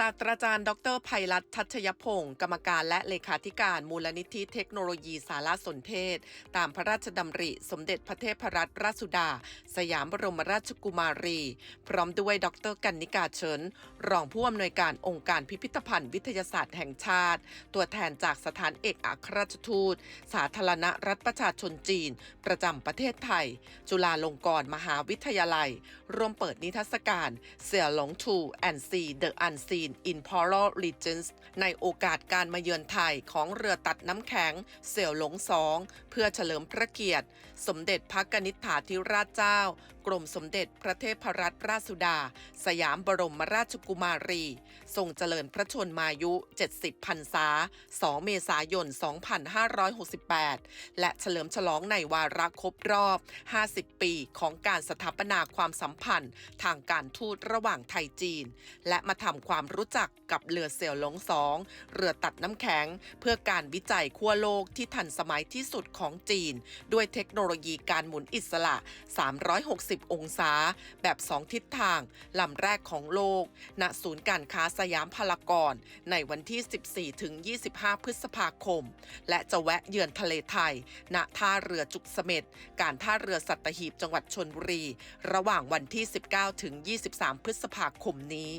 ศาสตราจารย์ ดรไพรัตน์ทัชยพงศ์กรรมการและเลขาธิการมูลนิธิเทคโนโลยีสารสนเทศ ตามพระราชดำริ สมเด็จพระเทพรัตนราชสุดา สยามบรมราชกุมารี พร้อมด้วยดรกันนิกาเฉิน รองผู้อำนวยการองค์การพิพิธภัณฑ์วิทยาศาสตร์แห่งชาติ ตัวแทนจากสถานเอกอัครราชทูต สาธารณรัฐประชาชนจีน ประจำประเทศไทย จุฬาลงกรณ์มหาวิทยาลัย ร่วมเปิดนิทรรศการเสี่ยหลงทูแอนซีเดอะอันซีน in Polar Regions ในโอกาสการมาเยือนไทยของเรือตัดน้ำแข็งเสี่ยวหลงสองเพื่อเฉลิมพระเกียรติ สมเด็จพระกนิษฐาธิราชเจ้า กรมสมเด็จพระเทพรัตนราชสุดา สยามบรมราชกุมารี ทรงเจริญพระชนมายุ 70พรรษา 2 เมษายน 2568 และเฉลิมฉลองในวาระครบรอบ 50 ปีของการสถาปนาความสัมพันธ์ ทางการทูตระหว่างไทยจีน และมาทำความรรู้จักกับเรือเสี่ยวหลงสองเรือตัดน้ำแข็ง เพื่อการวิจัยขั้วโลกที่ทันสมัยที่สุดของจีน ด้วยเทคโนโลยีการหมุนอิสระ 360 องศา แบบ 2 ทิศทางลำแรกของโลก ณ ศูนย์การค้าสยามพารากอนในวันที่ 14 ถึง 25 พฤษภาคม และจะแวะเยือนทะเลไทย ณ ท่าเรือจุกเสม็ด การท่าเรือสัตหีบจังหวัดชนบุรี ระหว่างวันที่ 19 ถึง 23 พฤษภาคมนี้